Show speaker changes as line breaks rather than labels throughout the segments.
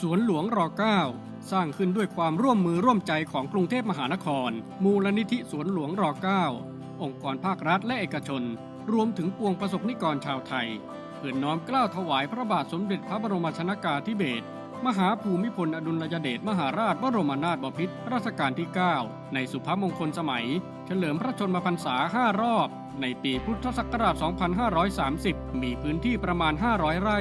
สวนหลวงร9สร้างขึ้นด้วยความร่วมมือร่วมใจของกรุงเทพมหานคร มูลนิธิสวนหลวงร9องค์กรภาครัฐและเอกชน รวมถึงปวงประสบนิกรชาวไทยเพื่อน้อมเกล้าถวายพระบาทสมเด็จพระบรมชนากาธิเบศรมหาภูมิพลอดุลยเดชมหาราชบรมนาถบพิตรรัชกาลที่ 9 ในสุภมงคลสมัย เฉลิมพระชนมพรรษา 5 รอบ ในปีพุทธศักราช 2530 มีพื้นที่ประมาณ 500 ไร่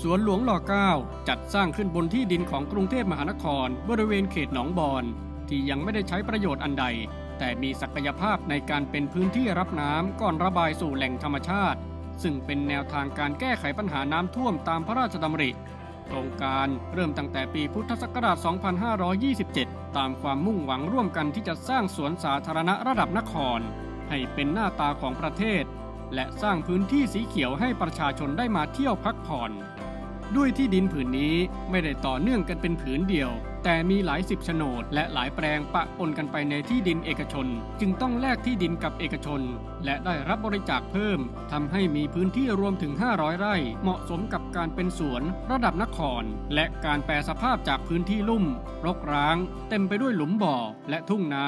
สวนหลวงหล่อเก้าจัดสร้างขึ้นบนที่ดินของกรุงเทพมหานคร บริเวณเขตหนองบอนที่ยังไม่ได้ใช้ประโยชน์อันใด แต่มีศักยภาพในการเป็นพื้นที่รับน้ำก่อนระบายสู่แหล่งธรรมชาติ ซึ่งเป็นแนวทางการแก้ไขปัญหาน้ำท่วมตามพระราชดำริโครงการเริ่มตั้งแต่ปีพุทธศักราช 2527 ตามความมุ่งหวังร่วมกันที่จะสร้างสวนสาธารณะระดับนคร ให้เป็นหน้าตาของประเทศ และสร้างพื้นที่สีเขียวให้ประชาชนได้มาเที่ยวพักผ่อน ด้วยที่ดินผืนนี้ไม่ได้ต่อเนื่องกันเป็นผืนเดียว แต่มีหลายสิบโฉนด และหลายแปลงปะปนกันไปในที่ดินเอกชน จึงต้องแลกที่ดินกับเอกชน และได้รับบริจาคเพิ่มทำให้มีพื้นที่รวมถึง 500 ไร่ เหมาะสมกับการเป็นสวนระดับนคร และการแปลสภาพจากพื้นที่ลุ่ม รกร้าง เต็มไปด้วยหลุมบ่อและทุ่งนา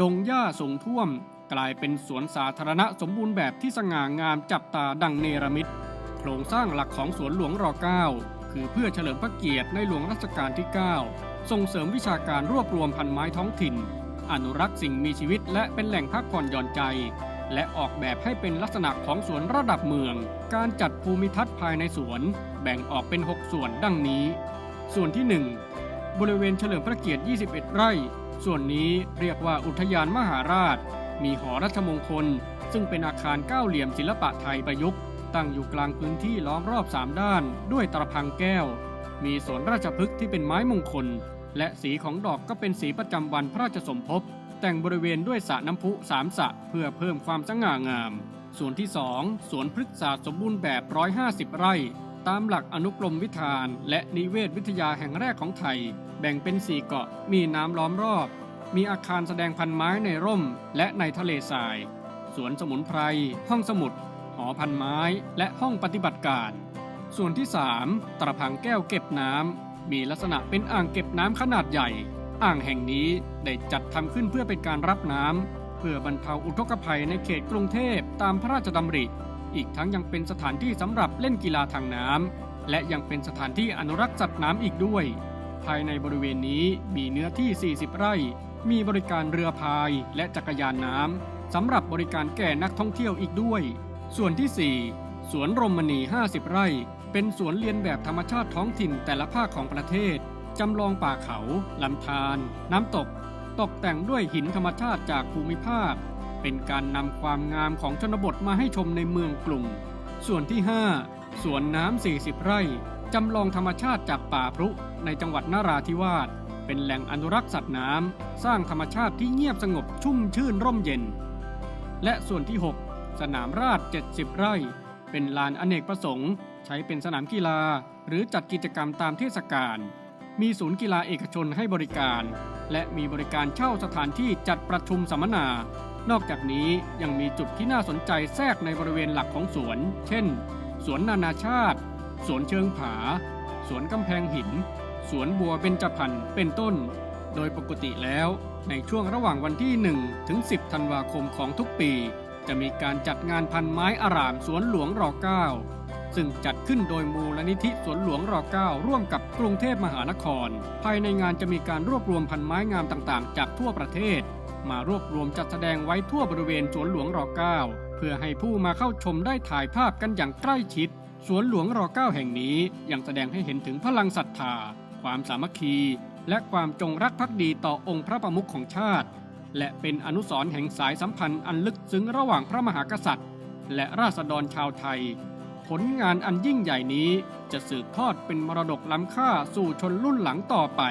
ดงหญ้าสูงท่วม กลายเป็นสวนสาธารณะสมบูรณ์แบบที่สง่างามจับตาดังเนรมิต โครงสร้างหลักของสวนหลวงร9คือเพื่อเฉลิมพระเกียรติในหลวงรัชกาลที่ 9 ส่งเสริมวิชาการรวบรวมพันไม้ท้องถิ่น อนุรักษ์สิ่งมีชีวิตและเป็นแหล่งพักผ่อนหย่อนใจ และออกแบบให้เป็นลักษณะของสวนระดับเมือง การจัดภูมิทัศน์ภายในสวน แบ่งออกเป็น 6 ส่วนดังนี้ ส่วนที่ 1 บริเวณเฉลิมพระเกียรติ 21 ไร่ ส่วนนี้เรียกว่าอุทยานมหาราช มีหอรัชมงคล ซึ่งเป็นอาคารเก้าเหลี่ยมศิลปะไทยประยุกต์ ตั้งอยู่กลางพื้นที่ล้อมรอบสามด้าน ด้วยตระพังแก้ว มีสวนราชพฤกษ์ที่เป็นไม้มงคล และสีของดอกก็เป็นสีประจำวันพระราชสมภพ แต่งบริเวณด้วยสระน้ำพุสามสระเพื่อเพิ่มความสง่างาม ส่วนที่2สวนพฤกษศาสตร์สมบูรณ์แบบ 150 ไร่ตามหลักอนุกรมวิธาน และนิเวศวิทยาแห่งแรกของไทย แบ่งเป็น 4 เกาะมีน้ำล้อมรอบ มีอาคารแสดงพันไม้ในร่มและในทะเลทราย สวนสมุนไพร ห้องสมุด หอพันไม้และห้องปฏิบัติการ ส่วนที่ 3 ตระพังแก้วเก็บน้ำ มีลักษณะเป็นอ่างเก็บน้ำขนาดใหญ่ อ่างแห่งนี้ได้จัดทำขึ้นเพื่อเป็นการรับน้ำ เพื่อบรรเทาอุทกภัยในเขตกรุงเทพตามพระราชดำริ อีกทั้งยังเป็นสถานที่สำหรับเล่นกีฬาทางน้ำและยังเป็นสถานที่อนุรักษ์สัตว์น้ำอีกด้วย ภายในบริเวณนี้มีเนื้อที่ 40 ไร่ มีบริการเรือพายและจักรยานน้ำสำหรับบริการแก่นักท่องเที่ยวอีกด้วย ส่วนที่ 4 สวนรมณี 50 ไร่ เป็นสวนเรียนแบบธรรมชาติท้องถิ่นแต่ละภาคของประเทศ จำลองป่าเขา ลำธารน้ำตก ตกแต่งด้วยหินธรรมชาติจากภูมิภาค เป็นการนำความงามของชนบทมาให้ชมในเมืองกรุงส่วนที่ 5 สวนน้ำ40 ไร่ จำลองธรรมชาติจากป่าพรุในจังหวัดนราธิวาส เป็นแหล่งอนุรักษ์สัตว์น้ำ สร้างธรรมชาติที่เงียบสงบชุ่มชื่นร่มเย็น และส่วนที่ 6 สนามราช 70 ไร่ เป็นลานอเนกประสงค์ ใช้เป็นสนามกีฬา หรือจัดกิจกรรมตามเทศกาล มีศูนย์กีฬาเอกชนให้บริการ และมีบริการเช่าสถานที่จัดประชุมสัมมนา นอกจากนี้ยังมีจุดที่น่าสนใจแทรกในบริเวณหลักของสวน เช่น สวนนานาชาติ สวนเชิงผา สวนกำแพงหิน สวนบัวเบญจพรรณเป็นต้น โดยปกติแล้วในช่วงระหว่างวันที่ 1 ถึง 10 ธันวาคมของทุกปี จะมีการจัดงานพันไม้อารามสวนหลวงร9ซึ่งจัดขึ้นโดยมูลนิธิสวนหลวงร9ร่วมกับกรุงเทพมหานคร ภายในงานจะมีการรวบรวมพันไม้งามต่างๆ จากทั่วประเทศ มารวบรวมจัดแสดงไว้ทั่วบริเวณสวนหลวงร9เพื่อให้ผู้มาเข้าชมได้ถ่ายภาพกันอย่างใกล้ชิด สวนหลวงร9แห่งนี้ยังแสดงให้เห็นถึงพลังศรัทธา ความสามัคคี และความจงรักภักดีต่อองค์พระประมุขของชาติ และเป็นอนุสรณ์แห่งสายสัมพันธ์อันลึกซึ้งระหว่างพระมหากษัตริย์ และราษฎรชาวไทย ผลงานอันยิ่งใหญ่นี้จะสืบทอดเป็นมรดกล้ำค่าสู่ชนรุ่นหลังต่อไป